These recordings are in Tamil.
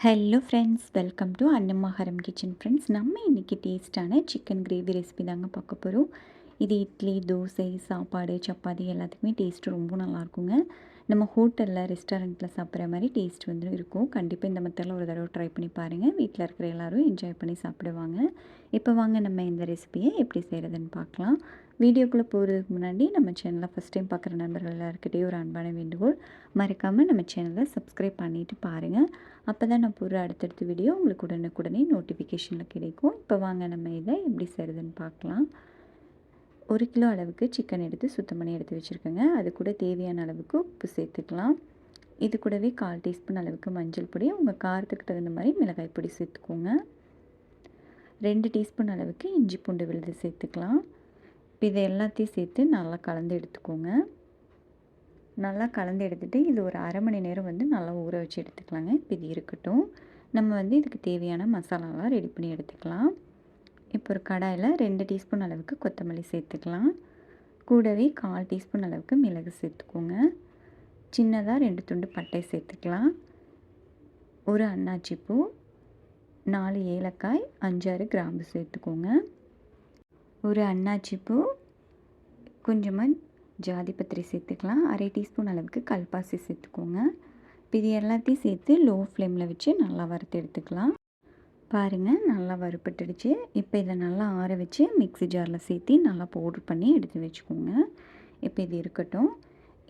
Hello friends welcome to Annamaharam kitchen friends நம்ம இன்றைக்கி டேஸ்ட்டான சிக்கன் கிரேவி ரெசிபி தாங்க பார்க்க போகிறோம் இது இட்லி தோசை சாப்பாடு சப்பாத்தி எல்லாத்துக்குமே டேஸ்ட்டு ரொம்ப நல்லாயிருக்குங்க. நம்ம ஹோட்டலில் ரெஸ்டாரண்ட்டில் சாப்பிட்ற மாதிரி டேஸ்ட் வந்து இருக்கும். கண்டிப்பாக இந்த மெத்தடில் ஒரு தடவை ட்ரை பண்ணி பாருங்கள் வீட்டில் இருக்கிற எல்லோரும் என்ஜாய் பண்ணி சாப்பிடுவாங்க. இப்போ வாங்க நம்ம இந்த ரெசிபியை எப்படி செய்கிறதுன்னு பார்க்கலாம். வீடியோக்குள்ளே போகிறதுக்கு முன்னாடி நம்ம சேனலை ஃபஸ்ட் டைம் பார்க்குற நண்பர்கள் எல்லாருக்கிட்டே ஒரு அன்பான வேண்டுகோள். மறக்காமல் நம்ம சேனலை சப்ஸ்கிரைப் பண்ணிவிட்டு பாருங்கள் அப்போ தான் நான் போகிற அடுத்தடுத்த வீடியோ உங்களுக்கு உடனுக்குடனே நோட்டிஃபிகேஷனில் கிடைக்கும். இப்போ வாங்க நம்ம இதை எப்படி செய்கிறதுன்னு பார்க்கலாம். ஒரு கிலோ அளவுக்கு சிக்கன் எடுத்து சுத்தம் பண்ணி எடுத்து வச்சுருக்கேங்க. அது கூட தேவையான அளவுக்கு உப்பு சேர்த்துக்கலாம். இது கூடவே கால் டீஸ்பூன் அளவுக்கு மஞ்சள் பொடி உங்கள் காரத்துக்கு தகுந்த மாதிரி மிளகாய் பொடி சேர்த்துக்கோங்க. ரெண்டு டீஸ்பூன் அளவுக்கு இஞ்சி பூண்டு விழுது சேர்த்துக்கலாம். இதை எல்லாத்தையும் சேர்த்து நல்லா கலந்து எடுத்துக்கோங்க. நல்லா கலந்து எடுத்துகிட்டு இது ஒரு அரை மணி நேரம் வந்து நல்லா ஊற வச்சு எடுத்துக்கலாங்க. இப்போ இது இருக்கட்டும். நம்ம வந்து இதுக்கு தேவையான மசாலாலாம் ரெடி பண்ணி எடுத்துக்கலாம். இப்போ ஒரு கடாயில் ரெண்டு டீஸ்பூன் அளவுக்கு கொத்தமல்லி சேர்த்துக்கலாம். கூடவே கால் டீஸ்பூன் அளவுக்கு மிளகு சேர்த்துக்கோங்க. சின்னதாக ரெண்டு துண்டு பட்டை சேர்த்துக்கலாம். ஒரு அன்னாச்சி பூ நாலு ஏலக்காய் அஞ்சாறு கிராம்பு சேர்த்துக்கோங்க. ஒரு அன்னாச்சி பூ கொஞ்சமாக ஜாதி பத்திரி சேர்த்துக்கலாம். அரை டீஸ்பூன் அளவுக்கு கல்பாசி சேர்த்துக்கோங்க. இப்போ இது எல்லாத்தையும் சேர்த்து லோ ஃப்ளேமில் வச்சு நல்லா வறுத்து எடுத்துக்கலாம். பாருங்கள் நல்லா வறுப்பட்டுடுச்சு இப்போ இதை நல்லா ஆற வச்சு மிக்ஸி ஜாரில் சேர்த்து நல்லா பவுட்ரு பண்ணி எடுத்து வச்சுக்கோங்க. இப்போ இது இருக்கட்டும்.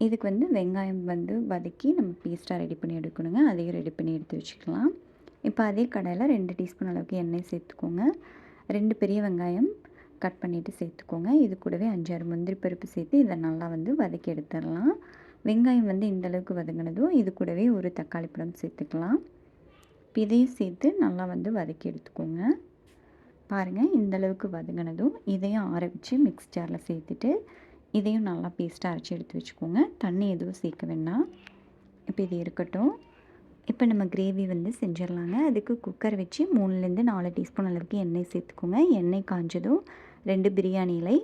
இதுக்கு வந்து வெங்காயம் வந்து வதக்கி நம்ம பேஸ்ட்டாக ரெடி பண்ணி எடுக்கணுங்க. அதையும் ரெடி பண்ணி எடுத்து வச்சுக்கலாம். இப்போ அதே கடையில் ரெண்டு டீஸ்பூன் அளவுக்கு எண்ணெய் சேர்த்துக்கோங்க. ரெண்டு பெரிய வெங்காயம் கட் பண்ணிவிட்டு சேர்த்துக்கோங்க. இது கூடவே அஞ்சாறு முந்திரி பருப்பு சேர்த்து இதை நல்லா வந்து வதக்கி எடுத்துடலாம். வெங்காயம் வந்து இந்தளவுக்கு வதங்கினதும் இது கூடவே ஒரு தக்காளி பழம் சேர்த்துக்கலாம். இதையும் சேர்த்து நல்லா வந்து வதக்கி எடுத்துக்கோங்க. பாருங்கள் இந்த அளவுக்கு வதங்கினதும் இதையும் ஆற வச்சு மிக்ஸ் ஜாரில் சேர்த்துட்டு இதையும் நல்லா பேஸ்ட்டாக அரைச்சி எடுத்து வச்சுக்கோங்க. தண்ணி எதுவும் சேர்க்க வேண்டாம். இப்போ இது இருக்கட்டும். இப்போ நம்ம கிரேவி வந்து செஞ்சிடலாங்க. அதுக்கு குக்கர் வச்சு மூணுலேருந்து நாலு டீஸ்பூன் அளவுக்கு எண்ணெய் சேர்த்துக்கோங்க. எண்ணெய் காஞ்சதும் ரெண்டு பிரியாணி இலை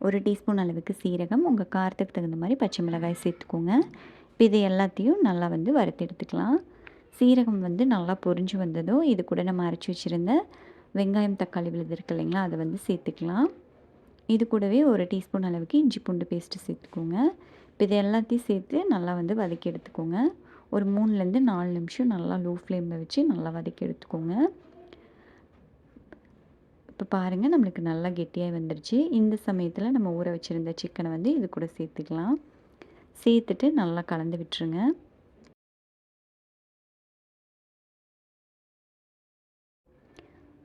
ஒரு டீஸ்பூன் அளவுக்கு சீரகம் உங்கள் காரத்துக்கு தகுந்த மாதிரி பச்சை மிளகாய் சேர்த்துக்கோங்க. இப்போ இது எல்லாத்தையும் நல்லா வந்து வறுத்து எடுத்துக்கலாம். சீரகம் வந்து நல்லா பொரிஞ்சு வந்ததும் இது கூட நம்ம அரைச்சி வச்சுருந்த வெங்காயம் தக்காளி விழுது இருக்கு இல்லைங்களா அதை வந்து சேர்த்துக்கலாம். இது கூடவே ஒரு டீஸ்பூன் அளவுக்கு இஞ்சி பூண்டு பேஸ்ட்டு சேர்த்துக்கோங்க. இப்போ இது எல்லாத்தையும் சேர்த்து நல்லா வந்து வதக்கி எடுத்துக்கோங்க. ஒரு மூணுலேருந்து நாலு நிமிஷம் நல்லா லோ ஃப்ளேமில் வச்சு நல்லா வதக்கி எடுத்துக்கோங்க. இப்போ பாருங்கள் நம்மளுக்கு நல்லா கெட்டியாக வந்துடுச்சு இந்த சமயத்தில் நம்ம ஊற வச்சுருந்த சிக்கனை வந்து இது கூட சேர்த்துக்கலாம். சேர்த்துட்டு நல்லா கலந்து விட்டுருங்க.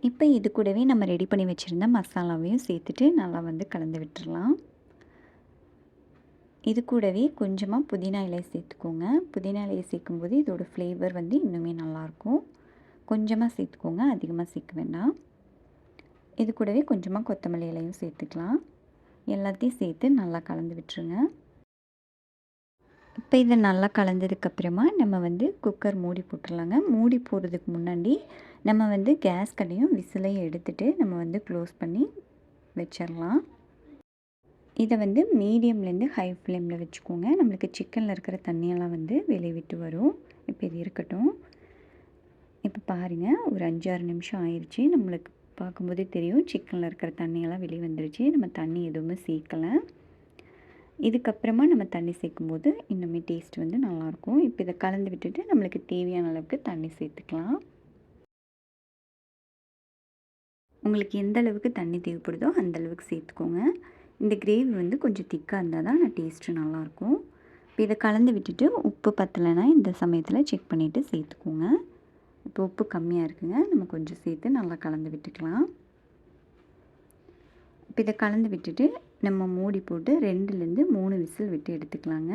இப்போ இது கூடவே நம்ம ரெடி பண்ணி வச்சுருந்த மசாலாவையும் சேர்த்துட்டு நல்லா வந்து கலந்து விட்டுடலாம் இது கூடவே கொஞ்சமாக புதினா இலையை சேர்த்துக்கோங்க. புதினா இலையை சேர்க்கும்போது இதோடய ஃப்ளேவர் வந்து இன்னுமே நல்லாயிருக்கும். கொஞ்சமாக சேர்த்துக்கோங்க அதிகமாக சேர்க்க வேண்டாம். இது கூடவே கொஞ்சமாக கொத்தமல்லி இலையும் சேர்த்துக்கலாம். எல்லாத்தையும் சேர்த்து நல்லா கலந்து விட்டுருங்க. இப்போ இதை நல்லா கலந்ததுக்கப்புறமா நம்ம வந்து குக்கர் மூடி போட்டுடலாங்க. மூடி போடுறதுக்கு முன்னாடி நம்ம வந்து கேஸ் கடையும் விசிலையும் எடுத்துகிட்டு நம்ம வந்து க்ளோஸ் பண்ணி வச்சிடலாம். இதை வந்து மீடியம்லேருந்து ஹை ஃப்ளேமில் வச்சுக்கோங்க. நம்மளுக்கு சிக்கனில் இருக்கிற தண்ணியெல்லாம் வந்து வெளியே விட்டு வரும். இப்போ இது இருக்கட்டும். இப்போ பாருங்கள் ஒரு அஞ்சாறு நிமிஷம் ஆயிடுச்சு நம்மளுக்கு பார்க்கும்போதே தெரியும் சிக்கனில் இருக்கிற தண்ணியெல்லாம் வெளியே வந்துருச்சு. நம்ம தண்ணி எதுவுமே சேர்க்கலை. இதுக்கப்புறமா நம்ம தண்ணி சேர்க்கும்போது இன்னுமே டேஸ்ட் வந்து நல்லாயிருக்கும். இப்போ இதை கலந்து விட்டுட்டு நம்மளுக்கு தேவையான அளவுக்கு தண்ணி சேர்த்துக்கலாம். உங்களுக்கு எந்த அளவுக்கு தண்ணி தேவைப்படுதோ அந்த அளவுக்கு சேர்த்துக்கோங்க. இந்த கிரேவி வந்து கொஞ்சம் திக்காக இருந்தால் தான் நான் டேஸ்ட்டு நல்லாயிருக்கும். இப்போ இதை கலந்து விட்டுட்டு உப்பு பத்தலைன்னா இந்த சமயத்தில் செக் பண்ணிவிட்டு சேர்த்துக்கோங்க. இப்போ உப்பு கம்மியாக இருக்குங்க. நம்ம கொஞ்சம் சேர்த்து நல்லா கலந்து விட்டுக்கலாம். இப்போ இதை கலந்து விட்டுட்டு நம்ம மூடி போட்டு ரெண்டுலேருந்து மூணு விசில் விட்டு எடுத்துக்கலாங்க.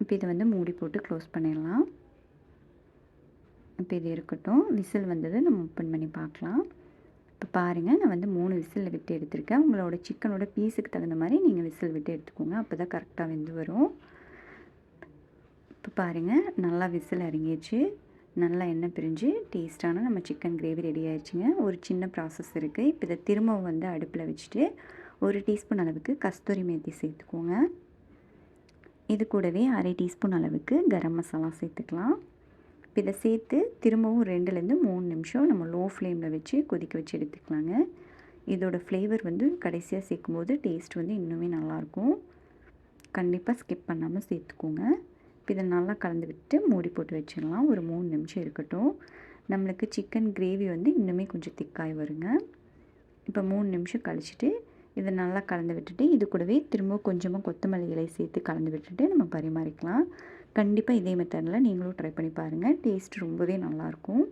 இப்போ இதை வந்து மூடி போட்டு க்ளோஸ் பண்ணிடலாம். இப்போ இது இருக்கட்டும். விசில் வந்தது நம்ம ஓப்பன் பண்ணி பார்க்கலாம். இப்போ பாருங்கள் நான் வந்து மூணு விசிலில் விட்டு எடுத்திருக்கேன். உங்களோட சிக்கனோட பீஸுக்கு தகுந்த மாதிரி நீங்கள் விசில் விட்டு எடுத்துக்கோங்க. அப்போ தான் கரெக்டாக வெந்து வரும். இப்போ பாருங்கள் நல்லா விசில் இறங்கிடுச்சு நல்லா எண்ணெய் பிரிஞ்சு டேஸ்ட்டான நம்ம சிக்கன் கிரேவி ரெடி ஆயிடுச்சுங்க. ஒரு சின்ன ப்ராசஸ் இருக்குது இப்போ இதை திரும்பவும் வந்து அடுப்பில் வச்சுட்டு ஒரு டீஸ்பூன் அளவுக்கு கஸ்தூரி மேத்தி சேர்த்துக்கோங்க. இது கூடவே அரை டீஸ்பூன் அளவுக்கு கரம் மசாலா சேர்த்துக்கலாம். இப்போ இதை சேர்த்து திரும்பவும் ரெண்டுலேருந்து மூணு நிமிஷம் நம்ம லோ ஃப்ளேமில் வச்சு கொதிக்க வச்சு எடுத்துக்கலாங்க. இதோட ஃப்ளேவர் வந்து கடைசியாக சேர்க்கும்போது டேஸ்ட் வந்து இன்னுமே நல்லாயிருக்கும். கண்டிப்பாக ஸ்கிப் பண்ணாமல் சேர்த்துக்கோங்க. இப்போ இதை நல்லா கலந்து விட்டு மூடி போட்டு வச்சிடலாம். ஒரு மூணு நிமிஷம் இருக்கட்டும். நம்மளுக்கு சிக்கன் கிரேவி வந்து இன்னுமே கொஞ்சம் திக்காய் வருங்க. இப்போ மூணு நிமிஷம் கழிச்சிட்டு இதை நல்லா கலந்து விட்டுட்டு இது கூடவே திரும்ப கொஞ்சமாக கொத்தமல்லி இலை சேர்த்து கலந்து விட்டுட்டு நம்ம பரிமாறிக்கலாம். கண்டிப்பாக இதே மெத்தடில் நீங்களும் ட்ரை பண்ணி பாருங்கள் டேஸ்ட் ரொம்பவே நல்லாயிருக்கும்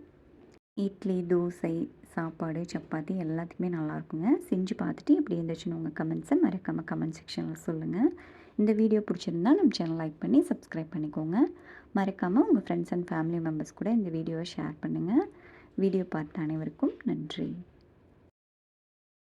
இட்லி தோசை சாப்பாடு சப்பாத்தி எல்லாத்துக்குமே நல்லாயிருக்குங்க செஞ்சு பார்த்துட்டு எப்படி இருந்துச்சுன்னு உங்கள் கமெண்ட்ஸை மறக்காமல் கமெண்ட் செக்ஷனில் சொல்லுங்கள் இந்த வீடியோ பிடிச்சிருந்தா நம்ம சேனல் லைக் பண்ணி சப்ஸ்கிரைப் பண்ணிக்கோங்க. மறக்காமல் உங்கள் ஃப்ரெண்ட்ஸ் அண்ட் ஃபேமிலி மெம்பர்ஸ் கூட இந்த வீடியோவை ஷேர் பண்ணுங்கள் வீடியோ பார்த்த அனைவருக்கும் நன்றி.